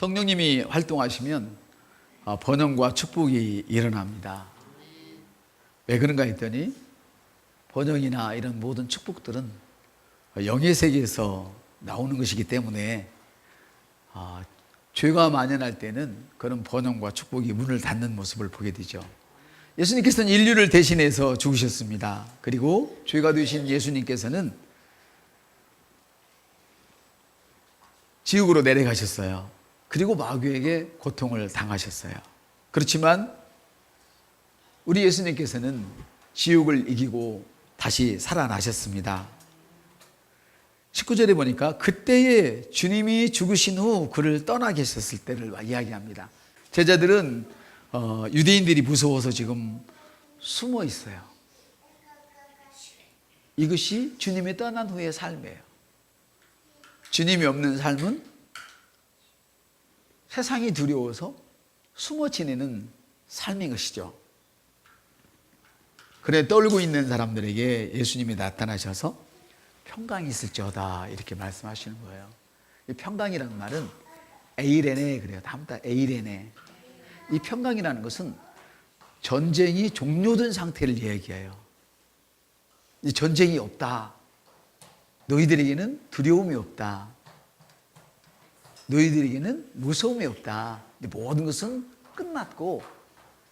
성령님이 활동하시면 어, 번영과 축복이 일어납니다. 왜 그런가 했더니 번영이나 이런 모든 축복들은 영의 세계에서 나오는 것이기 때문에 아, 죄가 만연할 때는 그런 번영과 축복이 문을 닫는 모습을 보게 되죠. 예수님께서는 인류를 대신해서 죽으셨습니다. 그리고 죄가 되신 예수님께서는 지옥으로 내려가셨어요. 그리고 마귀에게 고통을 당하셨어요. 그렇지만 우리 예수님께서는 지옥을 이기고 다시 살아나셨습니다. 19절에 보니까 그때에 주님이 죽으신 후 그를 떠나 계셨을 때를 이야기합니다. 제자들은 어, 유대인들이 무서워서 지금 숨어 있어요. 이것이 주님이 떠난 후의 삶이에요. 주님이 없는 삶은 세상이 두려워서 숨어 지내는 삶인 것이죠. 그래 떨고 있는 사람들에게 예수님이 나타나셔서 평강이 있을지어다 이렇게 말씀하시는 거예요. 이 평강이라는 말은 에이레네 그래요. 다음 달 에이레네. 이 평강이라는 것은 전쟁이 종료된 상태를 얘기해요. 이 전쟁이 없다. 너희들에게는 두려움이 없다. 너희들에게는 무서움이 없다. 모든 것은 끝났고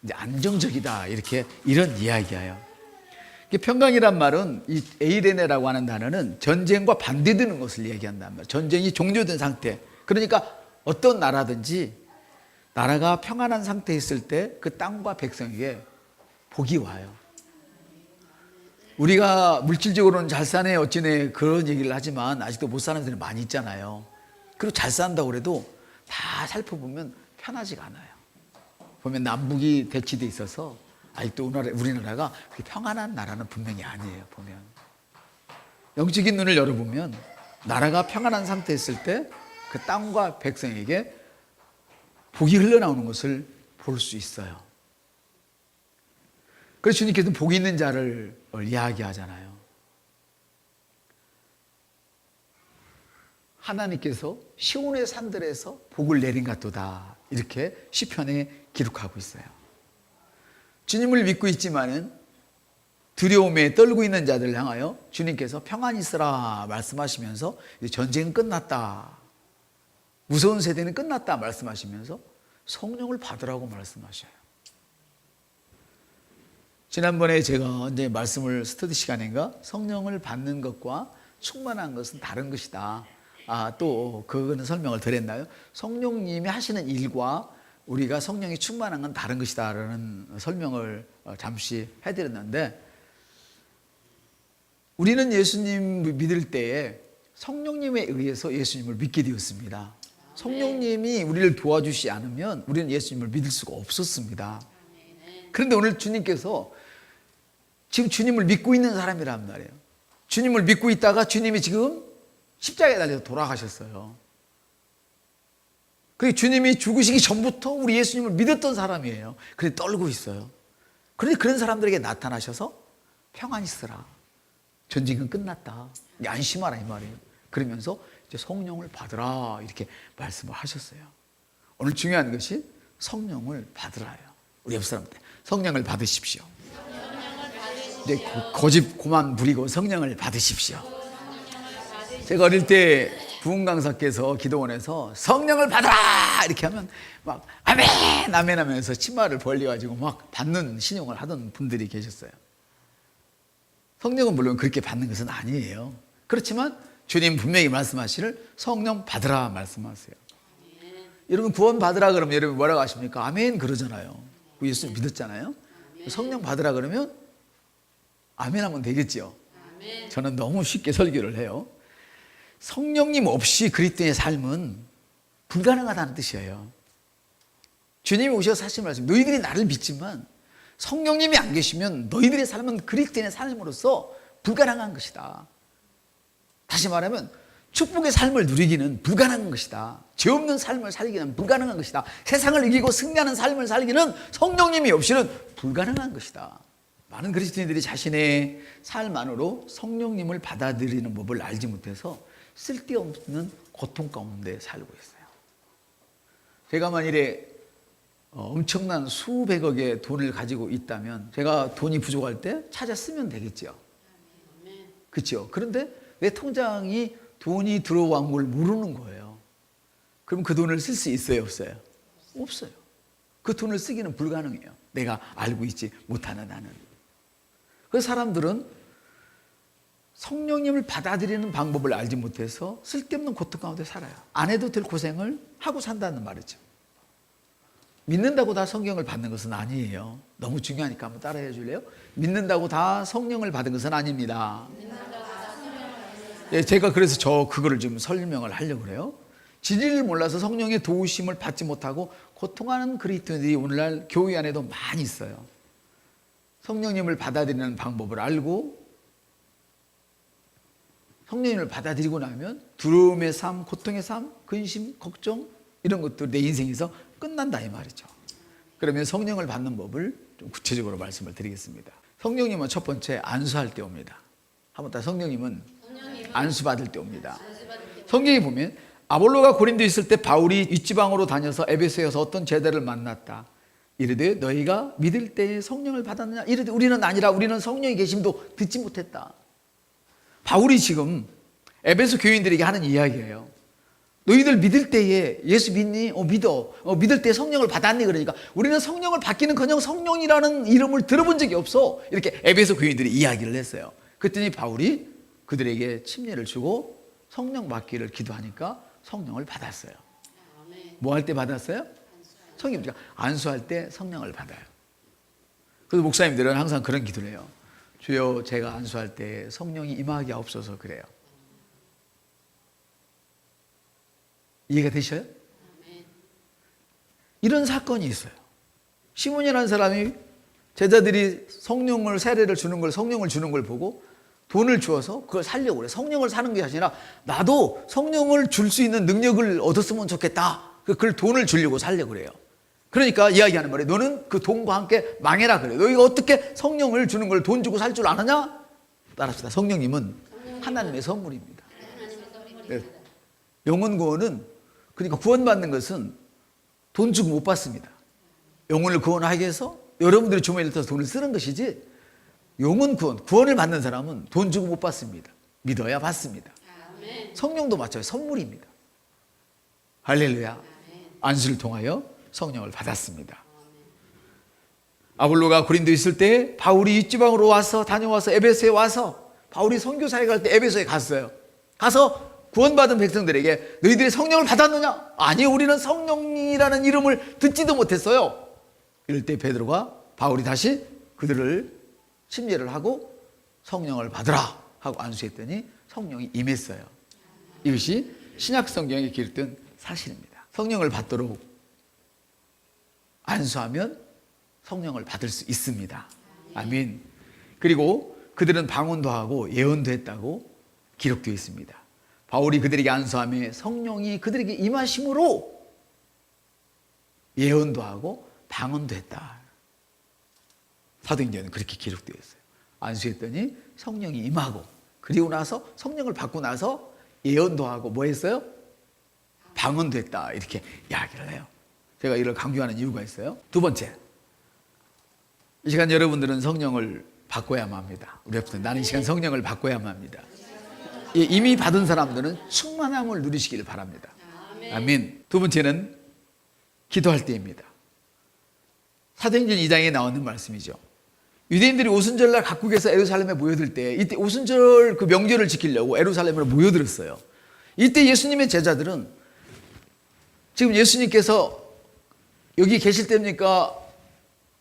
이제 안정적이다. 이렇게 이런 이야기예요. 평강이란 말은 이 에이레네라고 하는 단어는 전쟁과 반대되는 것을 얘기한단 말이에요. 전쟁이 종료된 상태. 그러니까 어떤 나라든지 나라가 평안한 상태에 있을 때 그 땅과 백성에게 복이 와요. 우리가 물질적으로는 잘 사네 어찌네 그런 얘기를 하지만 아직도 못 사는 사람이 많이 있잖아요. 그리고 잘 산다고 그래도 다 살펴보면 편하지가 않아요. 보면 남북이 대치돼 있어서 아직도 우리나라, 그렇게 평안한 나라는 분명히 아니에요. 보면 영적인 눈을 열어보면 나라가 평안한 상태에 있을 때 그 땅과 백성에게 복이 흘러나오는 것을 볼 수 있어요. 그래서 주님께서는 복이 있는 자를 이야기하잖아요. 하나님께서 시온의 산들에서 복을 내린 같도다. 이렇게 시편에 기록하고 있어요. 주님을 믿고 있지만은 두려움에 떨고 있는 자들을 향하여 주님께서 평안히 있으라 말씀하시면서 전쟁은 끝났다. 무서운 세대는 끝났다 말씀하시면서 성령을 받으라고 말씀하셔요. 지난번에 제가 언제 말씀을 스터디 시간인가 성령을 받는 것과 충만한 것은 다른 것이다. 아, 또 그거는 설명을 드렸나요? 성령님이 하시는 일과 우리가 성령이 충만한 건 다른 것이다라는 설명을 어, 잠시 해드렸는데 우리는 예수님 믿을 때에 성령님에 의해서 예수님을 믿게 되었습니다. 성령님이 우리를 도와주시 않으면 우리는 예수님을 믿을 수가 없었습니다. 그런데 오늘 주님께서 지금 주님을 믿고 있는 사람이란 말이에요. 주님을 믿고 있다가 주님이 지금 십자가에 달려서 돌아가셨어요. 그 주님이 죽으시기 전부터 우리 예수님을 믿었던 사람이에요. 그런데 떨고 있어요. 그런데 그런 사람들에게 나타나셔서 평안히 있으라. 전쟁은 끝났다. 안심하라 이 말이에요. 그러면서 이제 성령을 받으라 이렇게 말씀을 하셨어요. 오늘 중요한 것이 성령을 받으라요. 우리 옆 사람한테 성령을 받으십시오. 이제 고집 고만 부리고 성령을 받으십시오. 제가 어릴 때 부흥 강사께서 기도원에서 성령을 받아라 이렇게 하면 막 아멘 아멘 하면서 치마를 벌려가지고 막 받는 신용을 하던 분들이 계셨어요. 성령은 물론 그렇게 받는 것은 아니에요. 그렇지만 주님 분명히 말씀하시를 성령 받으라 말씀하세요. 여러분 구원 받으라 그러면 여러분 뭐라고 하십니까? 아멘 그러잖아요. 예수 믿었잖아요. 성령 받으라 그러면 아멘 하면 되겠죠. 저는 너무 쉽게 설교를 해요. 성령님 없이 그리스도의 삶은 불가능하다는 뜻이에요. 주님이 오셔서 하신 말씀, 너희들이 나를 믿지만 성령님이 안 계시면 너희들의 삶은 그리스도의 삶으로서 불가능한 것이다. 다시 말하면 축복의 삶을 누리기는 불가능한 것이다. 죄 없는 삶을 살기는 불가능한 것이다. 세상을 이기고 승리하는 삶을 살기는 성령님이 없이는 불가능한 것이다. 많은 그리스도인들이 자신의 삶 안으로 성령님을 받아들이는 법을 알지 못해서 쓸데없는 고통 가운데 살고 있어요. 제가 만일에 어, 엄청난 수백억의 돈을 가지고 있다면 제가 돈이 부족할 때 찾아 쓰면 되겠죠. 그렇죠. 그런데 내 통장이 돈이 들어온 걸 모르는 거예요. 그럼 그 돈을 쓸 수 있어요, 없어요? 없어요. 그 돈을 쓰기는 불가능해요. 내가 알고 있지 못하는 한은. 그 사람들은 성령님을 받아들이는 방법을 알지 못해서 쓸데없는 고통 가운데 살아요. 안 해도 될 고생을 하고 산다는 말이죠. 믿는다고 다 성경을 받는 것은 아니에요. 너무 중요하니까 한번 따라해 줄래요? 믿는다고 다 성령을 받은 것은 아닙니다. 예, 제가 그래서 저 그거를 좀 설명을 하려고 그래요. 진리를 몰라서 성령의 도우심을 받지 못하고 고통하는 그리스도인들이 오늘날 교회 안에도 많이 있어요. 성령님을 받아들이는 방법을 알고 성령님을 받아들이고 나면 두려움의 삶, 고통의 삶, 근심, 걱정 이런 것들 내 인생에서 끝난다 이 말이죠. 그러면 성령을 받는 법을 좀 구체적으로 말씀을 드리겠습니다. 성령님은 첫 번째 안수할 때 옵니다. 한번 더 성령님은 안수 받을 때 옵니다. 성경에 보면 아볼로가 고린도에 있을 때 바울이 윗지방으로 다녀서 에베소에서 어떤 제자를 만났다. 이르되 너희가 믿을 때에 성령을 받았느냐? 이르되 우리는 아니라 우리는 성령이 계심도 듣지 못했다. 바울이 지금 에베소 교인들에게 하는 이야기예요. 너희들 믿을 때에 예수 믿니? 어, 믿어. 어, 믿을 때 성령을 받았니? 그러니까 우리는 성령을 받기는 그냥 성령이라는 이름을 들어본 적이 없어. 이렇게 에베소 교인들이 이야기를 했어요. 그랬더니 바울이 그들에게 침례를 주고 성령 받기를 기도하니까 성령을 받았어요. 뭐 할 때 받았어요? 성령 안수할 때 성령을 받아요. 그래서 목사님들은 항상 그런 기도를 해요. 주여 제가 안수할 때 성령이 임하게 없어서 그래요. 이해가 되셔요? 이런 사건이 있어요. 시몬이라는 사람이 제자들이 성령을 세례를 주는 걸 성령을 주는 걸 보고 돈을 주어서 그걸 살려고 그래. 성령을 사는 게 아니라 나도 성령을 줄 수 있는 능력을 얻었으면 좋겠다. 그걸 돈을 주려고 살려고 그래요. 그러니까 이야기하는 말이에요. 너는 그 돈과 함께 망해라 그래. 너희가 어떻게 성령을 주는 걸 돈 주고 살 줄 아느냐? 따라합시다. 성령님은 하나님의 선물입니다. 네. 영혼 구원은 그러니까 구원받는 것은 돈 주고 못 받습니다. 영혼을 구원하기 위해서 여러분들이 주머니를 떠서 돈을 쓰는 것이지 영혼 구원, 구원을 받는 사람은 돈 주고 못 받습니다. 믿어야 받습니다. 성령도 마찬가지 선물입니다. 할렐루야. 안수를 통하여 성령을 받았습니다. 아볼로가 고린도 있을 때 바울이 이 지방으로 와서 다녀와서 에베소에 와서 바울이 선교사에 갈 때 에베소에 갔어요. 가서 구원받은 백성들에게 너희들이 성령을 받았느냐? 아니 우리는 성령이라는 이름을 듣지도 못했어요. 이럴 때 베드로가 바울이 다시 그들을 침례를 하고 성령을 받으라 하고 안수했더니 성령이 임했어요. 이것이 신약 성경에 기록된 사실입니다. 성령을 받도록 안수하면 성령을 받을 수 있습니다. 아멘. 그리고 그들은 방언도 하고 예언도 했다고 기록되어 있습니다. 바울이 그들에게 안수함에 성령이 그들에게 임하심으로 예언도 하고 방언도 했다. 사도행전은 그렇게 기록되어 있어요. 안수했더니 성령이 임하고 그리고 나서 성령을 받고 나서 예언도 하고 뭐 했어요? 방언도 했다. 이렇게 이야기를 해요. 제가 이를 강조하는 이유가 있어요. 두 번째. 이 시간 여러분들은 성령을 바꿔야만 합니다. 우리 앞에서 나는 이 시간 성령을 바꿔야만 합니다. 예, 이미 받은 사람들은 충만함을 누리시기를 바랍니다. 아멘. 두 번째는 기도할 때입니다. 사도행전 2장에 나오는 말씀이죠. 유대인들이 오순절날 각국에서 에루살렘에 모여들 때 이때 오순절 그 명절을 지키려고 에루살렘으로 모여들었어요. 이때 예수님의 제자들은 지금 예수님께서 여기 계실 때입니까?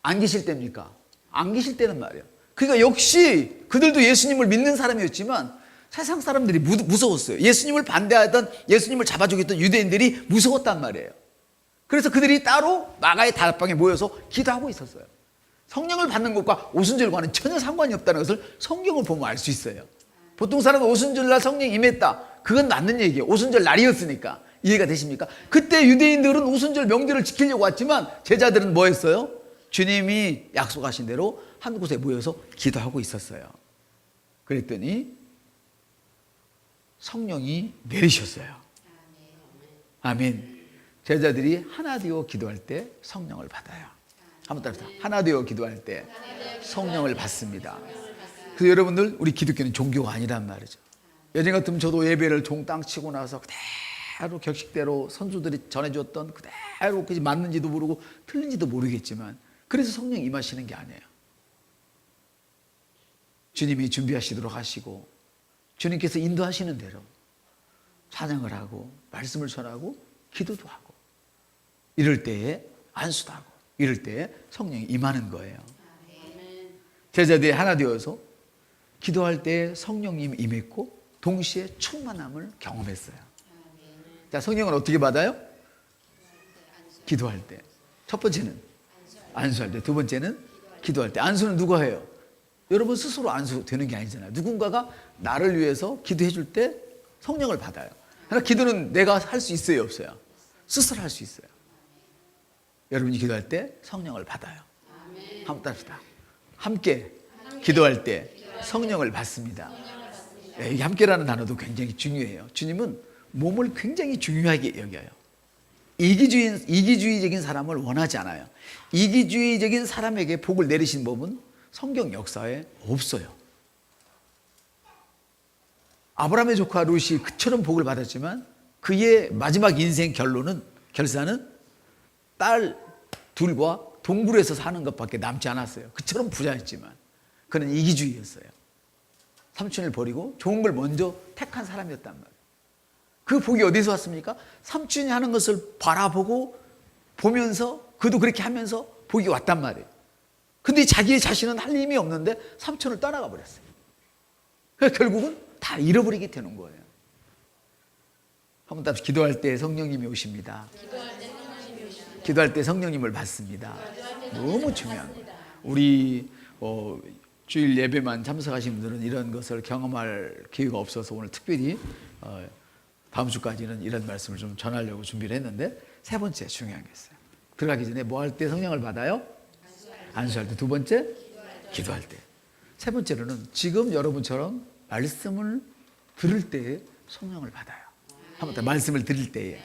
안 계실 때입니까? 안 계실 때는 말이에요. 그러니까 역시 그들도 예수님을 믿는 사람이었지만 세상 사람들이 무, 무서웠어요. 예수님을 반대하던 예수님을 잡아주겠던 유대인들이 무서웠단 말이에요. 그래서 그들이 따로 마가의 다락방에 모여서 기도하고 있었어요. 성령을 받는 것과 오순절과는 전혀 상관이 없다는 것을 성경을 보면 알 수 있어요. 보통 사람은 오순절날 성령 임했다. 그건 맞는 얘기예요. 오순절 날이었으니까. 이해가 되십니까? 그때 유대인들은 오순절 명절을 지키려고 왔지만 제자들은 뭐 했어요? 주님이 약속하신 대로 한 곳에 모여서 기도하고 있었어요. 그랬더니 성령이 내리셨어요. 아멘. 제자들이 하나 되어 기도할 때 성령을 받아요. 한번 따라서 하나 되어 기도할 때 성령을 받습니다. 그래서 여러분들 우리 기독교는 종교가 아니란 말이죠. 예전 같으면 저도 예배를 종땅 치고 나서 그대 로 격식대로 선수들이 전해줬던 그대로 그지 맞는지도 모르고 틀린지도 모르겠지만 그래서 성령 임하시는 게 아니에요. 주님이 준비하시도록 하시고 주님께서 인도하시는 대로 찬양을 하고 말씀을 전하고 기도도 하고 이럴 때에 안수도 하고 이럴 때에 성령이 임하는 거예요. 제자들이 하나 되어서 기도할 때 성령님 임했고 동시에 충만함을 경험했어요. 자, 성령을 어떻게 받아요? 기도할 때. 첫 번째는 안수할 때, 두 번째는 기도할 때. 안수는 누가 해요? 여러분 스스로 안수 되는 게 아니잖아요. 누군가가 나를 위해서 기도해 줄 때 성령을 받아요. 그러나 기도는 내가 할 수 있어요, 없어요? 스스로 할 수 있어요. 여러분이 기도할 때 성령을 받아요. 한번 따릅시다. 함께 기도할 때 성령을 받습니다. 예, 이 함께라는 단어도 굉장히 중요해요. 주님은 몸을 굉장히 중요하게 여겨요. 이기주의, 이기주의적인 사람을 원하지 않아요. 이기주의적인 사람에게 복을 내리신 법은 성경 역사에 없어요. 아브라함의 조카 롯이 그처럼 복을 받았지만 그의 마지막 인생 결론은 결사는 딸 둘과 동굴에서 사는 것밖에 남지 않았어요. 그처럼 부자였지만 그는 이기주의였어요. 삼촌을 버리고 좋은 걸 먼저 택한 사람이었단 말이에요. 그 복이 어디서 왔습니까? 삼촌이 하는 것을 바라보고 보면서 그도 그렇게 하면서 복이 왔단 말이에요. 근데 자기 자신은 할 힘이 없는데 삼촌을 떠나가 버렸어요. 결국은 다 잃어버리게 되는 거예요. 한번 답시 기도할 때 성령님이 오십니다. 기도할 때 성령님을 받습니다. 너무 중요한 거예요. 우리 어, 주일 예배만 참석하신 분들은 이런 것을 경험할 기회가 없어서 오늘 특별히 어, 다음 주까지는 이런 말씀을 좀 전하려고 준비를 했는데 세 번째 중요한 게 있어요. 들어가기 전에 뭐 할 때 성령을 받아요? 안수할 때. 두 번째? 기도할 때. 세 번째로는 지금 여러분처럼 말씀을 들을 때에 성령을 받아요. 한번 더 말씀을 들을 때에.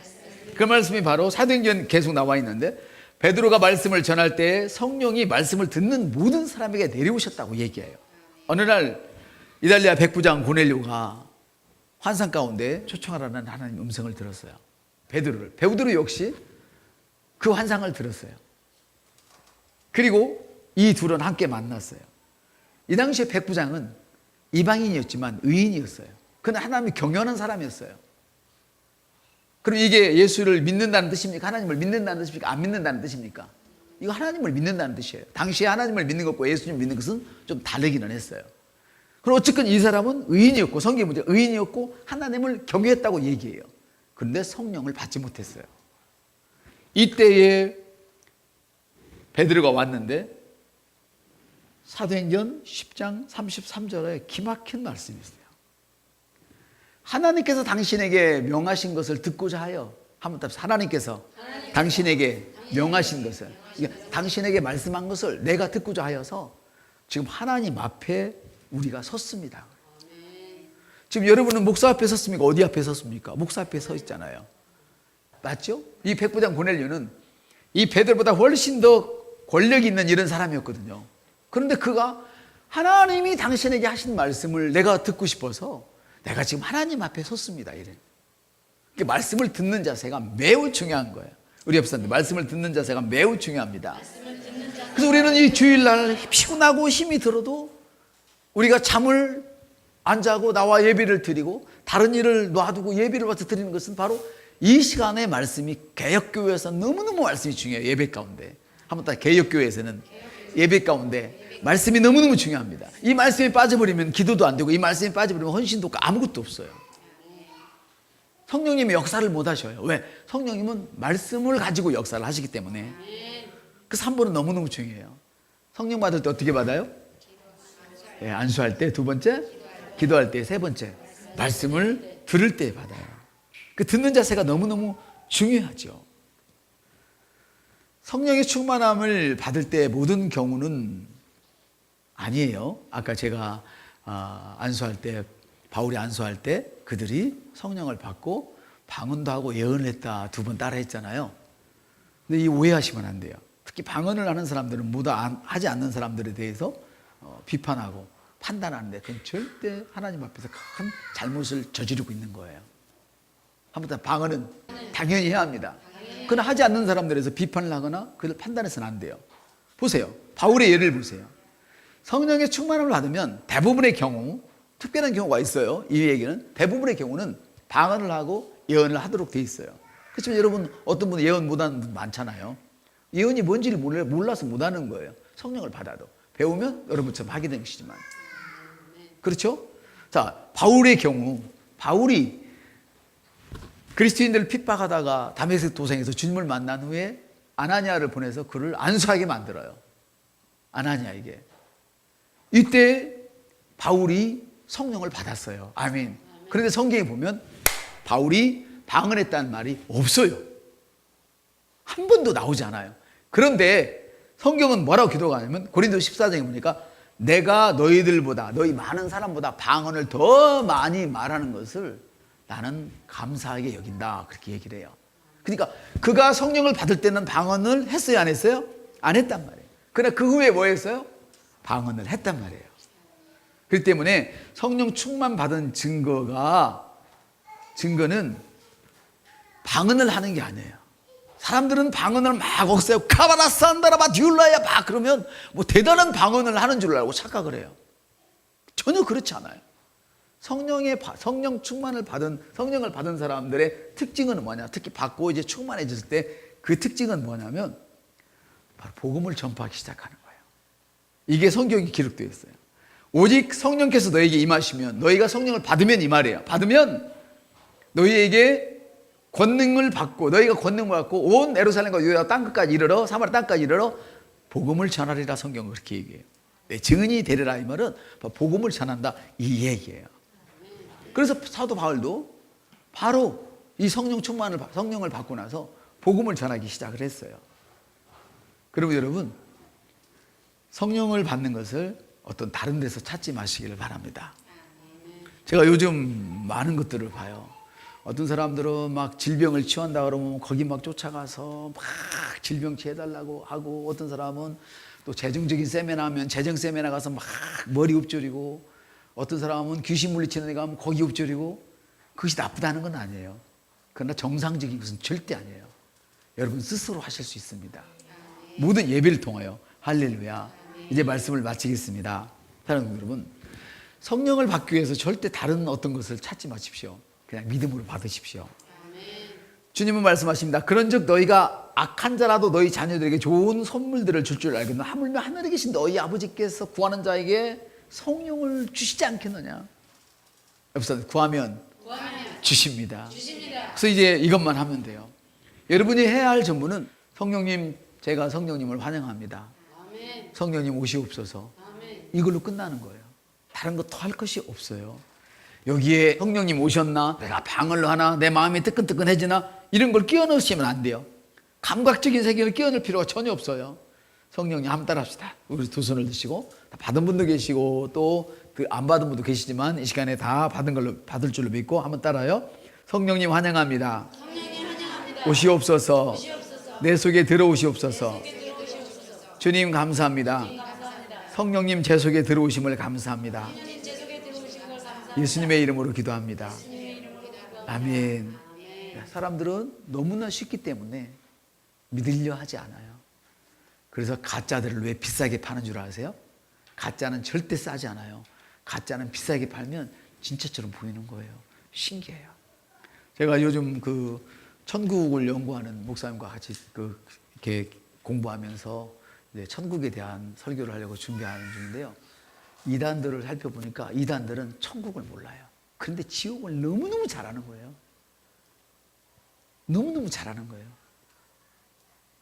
그 말씀이 바로 사도행전 계속 나와 있는데 베드로가 말씀을 전할 때 성령이 말씀을 듣는 모든 사람에게 내려오셨다고 얘기해요. 어느 날 이달리아 백부장 고넬료가 환상 가운데 초청하라는 하나님 음성을 들었어요. 베드로를. 베드로 역시 그 환상을 들었어요. 그리고 이 둘은 함께 만났어요. 이 당시에 백부장은 이방인이었지만 의인이었어요. 그는 하나님을 경외하는 사람이었어요. 그럼 이게 예수를 믿는다는 뜻입니까? 하나님을 믿는다는 뜻입니까? 안 믿는다는 뜻입니까? 이거 하나님을 믿는다는 뜻이에요. 당시에 하나님을 믿는 것과 예수님 믿는 것은 좀 다르기는 했어요. 그럼 어쨌든 이 사람은 의인이었고 성경 문제 의인이었고 하나님을 경외했다고 얘기해요. 그런데 성령을 받지 못했어요. 이때에 베드로가 왔는데 사도행전 10장 33절에 기막힌 말씀이 있어요. 하나님께서 당신에게 명하신 것을 듣고자 하여 한번 답 하나님께서 당신에게 명하신 것을 이게 당신에게 말씀한 것을 내가 듣고자 하여서 지금 하나님 앞에 우리가 섰습니다. 지금 여러분은 목사 앞에 섰습니까? 어디 앞에 섰습니까? 목사 앞에 서 있잖아요. 맞죠? 이 백부장 고넬료는 이 베드로보다 훨씬 더 권력 있는 이런 사람이었거든요. 그런데 그가 하나님이 당신에게 하신 말씀을 내가 듣고 싶어서 내가 지금 하나님 앞에 섰습니다. 이래. 그 말씀을 듣는 자세가 매우 중요한 거예요. 우리 옆사님 말씀을 듣는 자세가 매우 중요합니다. 그래서 우리는 이 주일날 피곤하고 힘이 들어도 우리가 잠을 안 자고 나와 예배를 드리고 다른 일을 놔두고 예배를 와서 드리는 것은 바로 이 시간에 말씀이 개혁교회에서 너무너무 말씀이 중요해요. 예배 가운데. 한번 딱 개혁교회에서는 예배 가운데 말씀이 너무너무 중요합니다. 이 말씀이 빠져버리면 기도도 안 되고 이 말씀이 빠져버리면 헌신도 아무것도 없어요. 성령님이 역사를 못 하셔요. 왜? 성령님은 말씀을 가지고 역사를 하시기 때문에. 그 3번은 너무너무 중요해요. 성령 받을 때 어떻게 받아요? 예, 안수할 때 두 번째, 기도할 때 세 번째, 말씀을 들을 때 받아요. 그 듣는 자세가 너무너무 중요하죠. 성령의 충만함을 받을 때 모든 경우는 아니에요. 아까 제가 아, 안수할 때 바울이 안수할 때 그들이 성령을 받고 방언도 하고 예언을 했다 두 번 따라 했잖아요. 근데 이 오해하시면 안 돼요. 특히 방언을 하는 사람들은 안- 하지 않는 사람들에 대해서 어, 비판하고 판단하는데 그건 절대 하나님 앞에서 큰 잘못을 저지르고 있는 거예요. 아무튼 방언은 당연히 해야 합니다. 그러나 하지 않는 사람들에서 비판을 하거나 그걸 판단해서는 안 돼요. 보세요. 바울의 예를 보세요. 성령의 충만함을 받으면 대부분의 경우 특별한 경우가 있어요. 이 얘기는 대부분의 경우는 방언을 하고 예언을 하도록 돼 있어요. 그렇지만 여러분 어떤 분은 예언 못하는 분 많잖아요. 예언이 뭔지를 몰라- 몰라서 못하는 거예요. 성령을 받아도 배우면 여러분처럼 하게 된 것이지만 그렇죠? 자 바울의 경우 바울이 그리스도인들을 핍박하다가 다메섹 도상에서 주님을 만난 후에 아나니아를 보내서 그를 안수하게 만들어요. 아나니아에게. 이때 바울이 성령을 받았어요. 아멘. 그런데 성경에 보면 바울이 방언했다는 말이 없어요. 한 번도 나오지 않아요. 그런데 성경은 뭐라고 기도가 하냐면 고린도 14장에 보니까 내가 너희들보다 너희 많은 사람보다 방언을 더 많이 말하는 것을 나는 감사하게 여긴다. 그렇게 얘기를 해요. 그러니까 그가 성령을 받을 때는 방언을 했어요, 안 했어요? 안 했단 말이에요. 그러나 그 후에 뭐 했어요? 방언을 했단 말이에요. 그렇기 때문에 성령 충만 받은 증거가 증거는 방언을 하는 게 아니에요. 사람들은 방언을 막 억세요. 카바라 산다라바 듀라야 막 그러면 뭐 대단한 방언을 하는 줄 알고 착각을 해요. 전혀 그렇지 않아요. 성령의 바- 성령 충만을 받은 성령을 받은 사람들의 특징은 뭐냐? 특히 받고 이제 충만해졌을 때 그 특징은 뭐냐면 바로 복음을 전파하기 시작하는 거예요. 이게 성경에 기록되어 있어요. 오직 성령께서 너에게 임하시면 너희가 성령을 받으면 이 말이에요. 받으면 너희에게 권능을 받고 너희가 권능을 받고 온 예루살렘과 유다 땅 끝까지 이르러 사마리 땅까지 이르러 복음을 전하리라 성경은 그렇게 얘기해요. 내 증인이 되리라 이 말은 복음을 전한다 이 얘기예요. 그래서 사도 바울도 바로 이 성령 충만을 받- 성령을 받고 나서 복음을 전하기 시작을 했어요. 그러면 여러분 성령을 받는 것을 어떤 다른 데서 찾지 마시기를 바랍니다. 제가 요즘 많은 것들을 봐요. 어떤 사람들은 막 질병을 치유한다 그러면 거기 막 쫓아가서 막 질병 치해달라고 하고 어떤 사람은 또 재정적인 세미나 하면 재정 세미나 가서 막 머리 읊조리고 어떤 사람은 귀신 물리치는 데 가면 거기 읊조리고 그것이 나쁘다는 건 아니에요. 그러나 정상적인 것은 절대 아니에요. 여러분 스스로 하실 수 있습니다. 모든 예배를 통하여 할렐루야. 이제 말씀을 마치겠습니다. 사랑하는 여러분, 성령을 받기 위해서 절대 다른 어떤 것을 찾지 마십시오. 그냥 믿음으로 받으십시오. 주님은 말씀하십니다. 그런즉 너희가 악한 자라도 너희 자녀들에게 좋은 선물들을 줄 줄 알겠노. 하물며 하늘에 계신 너희 아버지께서 구하는 자에게 성령을 주시지 않겠느냐. 여러분 구하면 주십니다. 그래서 이제 이것만 하면 돼요. 여러분이 해야 할 전부는 성령님 제가 성령님을 환영합니다. 성령님 오시옵소서. 이걸로 끝나는 거예요. 다른 거 더 할 것이 없어요. 여기에 성령님 오셨나? 내가 방을 하나? 내 마음이 뜨끈뜨끈해지나? 이런 걸 끼워 넣으시면 안 돼요. 감각적인 세계를 끼워 넣을 필요가 전혀 없어요. 성령님 한번 따라합시다. 우리 두 손을 드시고 다 받은 분도 계시고 또그안 받은 분도 계시지만 이 시간에 다 받은 걸로 받을 줄로 믿고 한번 따라요. 성령님 환영합니다. 오시옵소서. 내 속에 들어오시옵소서. 주님 감사합니다. 성령님 제 속에 들어오심을 감사합니다. 예수님의 이름으로 기도합니다. 아멘. 사람들은 너무나 쉽기 때문에 믿으려 하지 않아요. 그래서 가짜들을 왜 비싸게 파는 줄 아세요? 가짜는 절대 싸지 않아요. 가짜는 비싸게 팔면 진짜처럼 보이는 거예요. 신기해요. 제가 요즘 그 천국을 연구하는 목사님과 같이 그 이렇게 공부하면서 천국에 대한 설교를 하려고 준비하는 중인데요. 이단들을 살펴보니까 이단들은 천국을 몰라요. 그런데 지옥을 너무너무 잘하는 거예요. 너무너무 잘하는 거예요.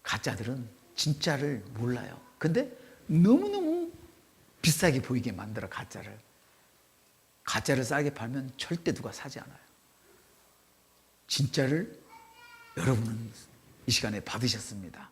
가짜들은 진짜를 몰라요. 근데 너무너무 비싸게 보이게 만들어 가짜를. 가짜를 싸게 팔면 절대 누가 사지 않아요. 진짜를 여러분은 이 시간에 받으셨습니다.